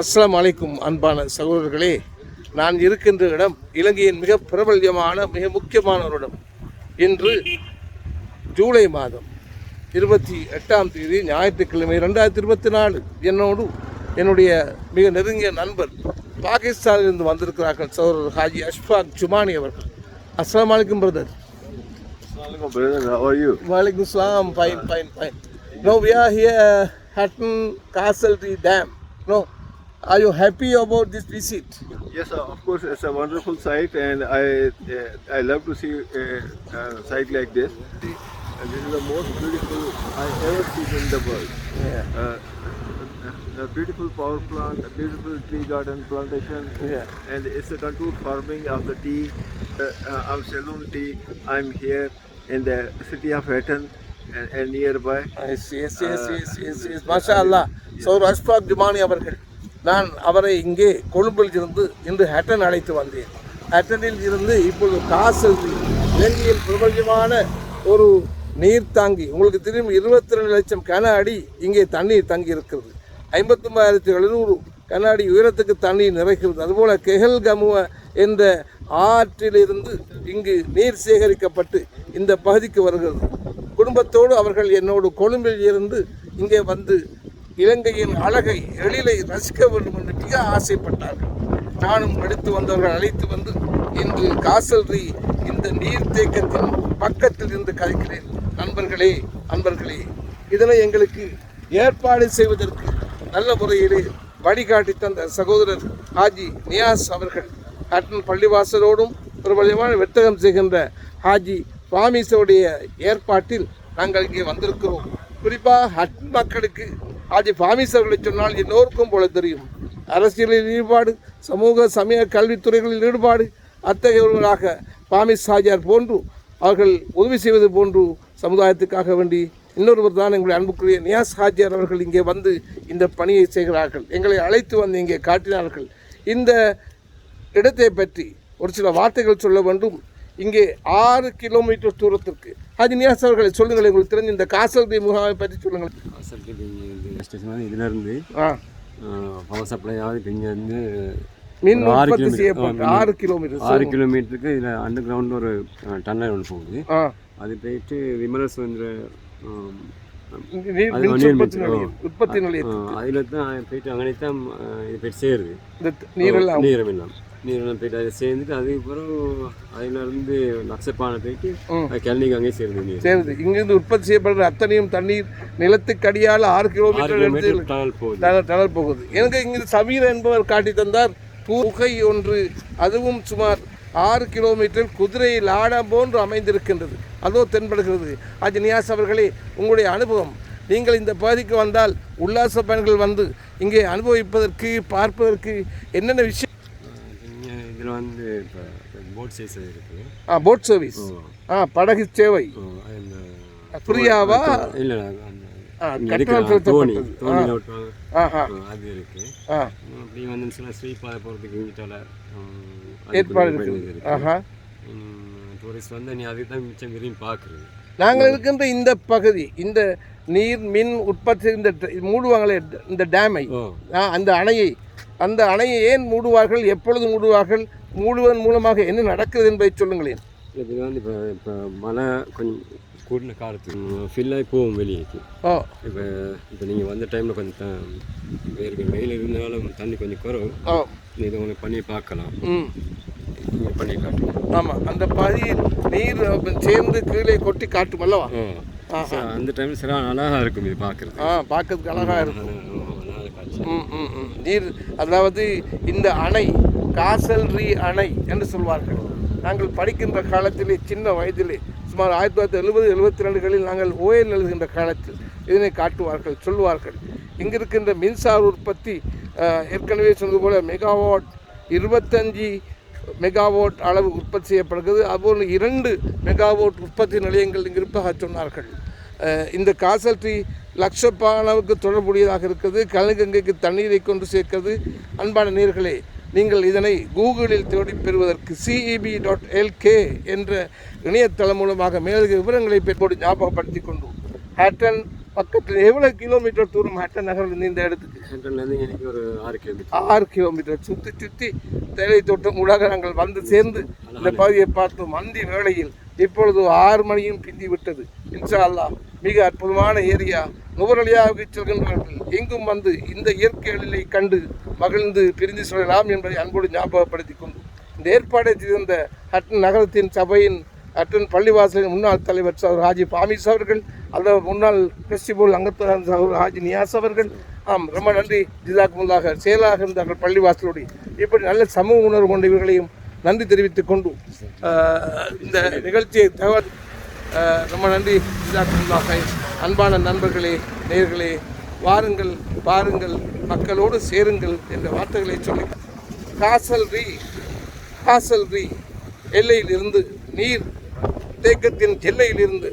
அஸ்ஸலாமு அலைக்கும் அன்பான சகோதரர்களே. நான் இருக்கின்ற இடம் இலங்கையின் மிக பிரபல்யமான மிக முக்கியமான ஒரு இடம். இன்று ஜூலை மாதம் இருபத்தி எட்டாம் தேதி ஞாயிற்றுக்கிழமை ரெண்டாயிரத்தி இருபத்தி நாலு. என்னோடு என்னுடைய மிக நெருங்கிய நண்பர் பாகிஸ்தானிலிருந்து வந்திருக்கிறார்கள் சகோதரர் ஹாஜி அஷ்ஃபாக் ஜுமானி அவர்கள். அஸ்ஸலாமு அலைக்கும் brother? Walaikum salam, fine, fine, fine. No, we are here, Hatton Castle Dam. No, Are you happy about this visit? Yes, of course, it's a wonderful site, and I uh, I love to see uh, a, a site like this. And this is the most beautiful I ever seen in the world. Yeah. Uh, a beautiful power plant, a beautiful tea garden plantation, yeah. and it's a controlled farming of the tea, uh, uh of Ceylon tea. I'm here in the city of Hatton and, uh, and nearby. Yes, yes, yes, yes, yes, yes. MashaAllah. Yes. So, Rashfaq Dimani, our நான் அவரை இங்கே கொழும்பில் இருந்து இன்று ஹட்டன் அழைத்து வந்தேன். ஹட்டனில் இருந்து இப்பொழுது காசல் இலங்கையில் பிரபஞ்சமான ஒரு நீர் தாங்கி உங்களுக்கு தெரியும் இருபத்தி ரெண்டு லட்சம் கன அடி இங்கே தண்ணீர் தங்கி இருக்கிறது ஐம்பத்தொம்பதாயிரத்தி எழுநூறு கன அடி உயரத்துக்கு தண்ணீர் நிறைக்கிறது அதுபோல் கெஹல் கமுவ என்ற ஆற்றிலிருந்து இங்கு நீர் சேகரிக்கப்பட்டு இந்த பகுதிக்கு வருகிறது. குடும்பத்தோடு அவர்கள் என்னோடு கொழும்பில் இருந்து இங்கே வந்து இலங்கையின் அழகை எழிலை ரசிக்க வேண்டும் என்று மிக ஆசைப்பட்டார்கள். நானும் அடுத்து வந்தவர்கள் அழைத்து வந்து இன்று காசல்ரி இந்த நீர்த்தேக்கத்தின் பக்கத்தில் இருந்து கலைக்கிறேன் நண்பர்களே அன்பர்களே இதனை எங்களுக்கு ஏற்பாடு செய்வதற்கு நல்ல முறையிலே வழிகாட்டி தந்த சகோதரர் ஹாஜி நியாஸ் அவர்கள் ஹட்டன் பள்ளிவாசலோடும் பிரபலமான வெத்தகம் செய்கின்ற ஹாஜி சுவாமிஸோடைய ஏற்பாட்டில் நாங்கள் இங்கே வந்திருக்கிறோம். குறிப்பாக ஹட் மக்களுக்கு ஆட்சி பாமிசர்களை அவர்களை சொன்னால் எல்லோருக்கும் போல தெரியும். அரசியலில் ஈடுபாடு சமூக சமய கல்வித்துறைகளில் ஈடுபாடு அத்தகையவர்களாக ஃபாமிஸ் ஹாஜியார் போன்று அவர்கள் உதவி செய்வது போன்று சமுதாயத்துக்காக வேண்டி இன்னொருவர் தான் எங்களுடைய அன்புக்குரிய நியாஸ் ஹாஜியார் அவர்கள் இங்கே வந்து இந்த பணியை செய்கிறார்கள். எங்களை அழைத்து வந்து இங்கே காட்டினார்கள். இந்த இடத்தை பற்றி ஒரு சில வார்த்தைகள் சொல்ல வேண்டும். இங்கே ஆறு கிலோமீட்டர் தூரத்திற்கு. ஹாஜி நியாஸ் அவர்களை சொல்லுங்கள் உங்களுக்கு தெரிஞ்ச இந்த காசல்தி முகாமை பற்றி சொல்லுங்கள். ஸ்டேஷன் வந்து இதுலேருந்து பவர் சப்ளை ஆகுது. இங்கேருந்து மின் உற்பத்தி செய்யப்பட்ட ஆறு கிலோமீட்டர் ஆறு கிலோமீட்டருக்கு இதில் அண்டர் கிரவுண்டில் ஒரு டன்னல் ஒன்று போகுது. அது போயிட்டு விமல சுதந்திர உற்பத்தி நிலையம். அதில் தான் போயிட்டு அங்கே தான் இது போயிட்டு சேருது. இந்த நீரெல்லாம். நீரெல்லாம் போயிட்டு அதை சேர்ந்துட்டு அதுக்கப்புறம் அதுலேருந்து லட்சப்பானை போயிட்டு கிளனிக்கு அங்கேயே சேருது சேருது இங்கிருந்து உற்பத்தி செய்யப்படுற அத்தனையும் தண்ணீர் நிலத்துக்கு அடியால் ஆறு கிலோமீட்டர் டனல் போகுது. டனல் போகுது. எனக்கு இங்கு சமீர் என்பவர் காட்டி தந்தார் புகை ஒன்று அதுவும் சுமார் ஆறு கிலோமீட்டர் குதிரை லாடம் போன்று அமைந்திருக்கின்றது. அதோ தென்படுகிறது. அது நியாஸ் அவர்களே உங்களுடைய அனுபவம். நீங்கள் இந்த பகுதிக்கு வந்தால் உல்லாச பயணிகள் வந்து இங்கே அனுபவிப்பதற்கு பார்ப்பதற்கு என்னென்ன விஷயம் இதில் வந்து இப்போ போட் சைஸ் இருக்குது. ஆ போட் சர்வீஸ் ஆ படகு சேவை. ஃப்ரீயாவா இல்லை ஆஹா ஆ, அது இருக்கு. அப்படி வந்து சில ஸ்ரீபாதை போகிறதுக்கு இங்கிட்டால ஏற்பாடு இருக்குது. ஆஹா. டூரிஸ்ட் வந்து நீ அதுக்கு தான் மிச்சம் விரும்பி பார்க்குறது. நாங்கள் இருக்கின்ற இந்த பகுதி இந்த நீர் மின் உற்பத்தி இந்த மூடுவாங்களே இந்த டேமை அந்த அணையை அந்த அணையை ஏன் மூடுவார்கள் எப்பொழுது மூடுவார்கள் மூடுவதன் மூலமாக என்ன நடக்கிறது என்பதை சொல்லுங்களேன். இது வந்து இப்போ இப்போ மழை கொஞ்சம் கூடின காலத்துக்கு ஃபில்லாகி போகும் வெளியேக்கு. ஓ இப்போ இப்போ நீங்கள் வந்த டைமில் கொஞ்சம் வேறு வெயில் இருந்தாலும் தண்ணி கொஞ்சம் குறவு ஓ இதை உங்களுக்கு பண்ணி பார்க்கலாம். ம். பண்ணி ஆமாம் அந்த பகுதியில் நீர் சேர்ந்து கீழே கொட்டி காட்டும் அல்லவா? அந்த டைமில் சில அழகாக இருக்கும் இது பார்க்குறது ஆ பார்க்கறதுக்கு அழகாக இருக்கும். ம், ம், ம். நீர் அதாவது இந்த அணை காசல்ரி அணை என்று சொல்வார்கள். நாங்கள் படிக்கின்ற காலத்திலே சின்ன வயதிலே சுமார் ஆயிரத்தி தொள்ளாயிரத்தி எழுபது எழுபத்தி ரெண்டுகளில் நாங்கள் ஓயல் எழுதுகின்ற காலத்தில் இதனை காட்டுவார்கள் சொல்வார்கள். இங்கு இருக்கின்ற மின்சார உற்பத்தி ஏற்கனவே சொன்னது போல மெகாவாட் இருபத்தஞ்சி மெகாவோட் அளவு உற்பத்தி செய்யப்படுகிறது. அதுபோல் இரண்டு மெகாவோட் உற்பத்தி நிலையங்கள் இங்கு இருப்பதாக சொன்னார்கள். இந்த காசல் ட்ரீ லட்சப்பானவுக்கு தொடர்புடையதாக இருக்கிறது. கலங்கங்கைக்கு தண்ணீரை கொண்டு சேர்க்கிறது. அன்பான நீர்களே நீங்கள் இதனை கூகுளில் தேடி பெறுவதற்கு சிஇபி டாட் எல்கே என்ற இணையதளம் மூலமாக மேலதிக விவரங்களை பெற்றோடு ஞாபகப்படுத்தி கொண்டு ஹேட்டன் பக்கத்தில் எவ்வளோ கிலோமீட்டர் தூரம் ஹட்டன் நகர்லேருந்து இந்த இடத்துக்கு? ஹேண்டன்லேருந்து எனக்கு ஒரு ஆறு கிலோமீட்டர் ஆறு கிலோமீட்டர் சுற்றி சுற்றி தேயிலை தோட்டம் ஊடாக நாங்கள் வந்து சேர்ந்து இந்த பகுதியை பார்த்தோம் அந்தி வேளையில் இப்பொழுது ஆறு மணியும் பிந்தி விட்டது. இன்ஷா அல்லாஹ் மிக அற்புதமான ஏரியா. நுவரலியாவுக்கு செல்கின்றவர்கள் எங்கும் வந்து இந்த இயற்கை எழிலை கண்டு மகிழ்ந்து பிரிந்து செல்லலாம் என்பதை அன்போடு ஞாபகப்படுத்திக் கொண்டு. இந்த ஏற்பாடை செய்திருந்த ஹட்டன் நகரத்தின் சபையின் அட்டன் பள்ளிவாசலின் முன்னாள் தலைவர் ஹாஜி பாமிஸ் அவர்கள் அந்த முன்னாள் ஃபெஸ்டிவல் அங்கத்துவன் சகோதரர் ஹாஜி நியாஸ் அவர்கள். ஆம் ரொம்ப நன்றி. ஜிதாக்குமுல்லாக செயலாக இருந்தார்கள் பள்ளிவாசலோடு இப்படி நல்ல சமூக உணர்வு கொண்ட இவர்களையும் நன்றி தெரிவித்துக் கொண்டு இந்த நிகழ்ச்சியை தகவல் ரொம்ப நன்றி. ஜிதாக்குமுல்லாக அன்பான நண்பர்களே நேர்களே வாருங்கள் பாருங்கள் மக்களோடு சேருங்கள் என்ற வார்த்தைகளை சொல்லி காசல் ரீ காசல் ரீ எல்லையிலிருந்து நீர் தேக்கத்தின் எல்லையிலிருந்து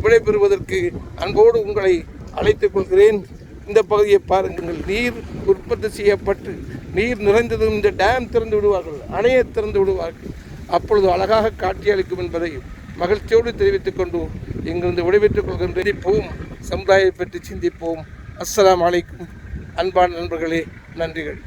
விடைபெறுவதற்கு அன்போடு உங்களை அழைத்துக் கொள்கிறேன். இந்த பகுதியை பாருங்கள். நீர் உற்பத்தி செய்யப்பட்டு நீர் நிறைந்ததும் இந்த டேம் திறந்து விடுவார்கள். அணையை திறந்து விடுவார்கள். அப்பொழுது அழகாக காட்சியளிக்கும் என்பதை மகிழ்ச்சியோடு தெரிவித்துக் கொண்டு இங்கிருந்து விடைபெற்றுக் கொள்கின்ற சிந்திப்போம் சமுதாயத்தை பற்றி சிந்திப்போம். அஸ்லாம் அலைக்கும். அன்பான நண்பர்களே நன்றிகள்.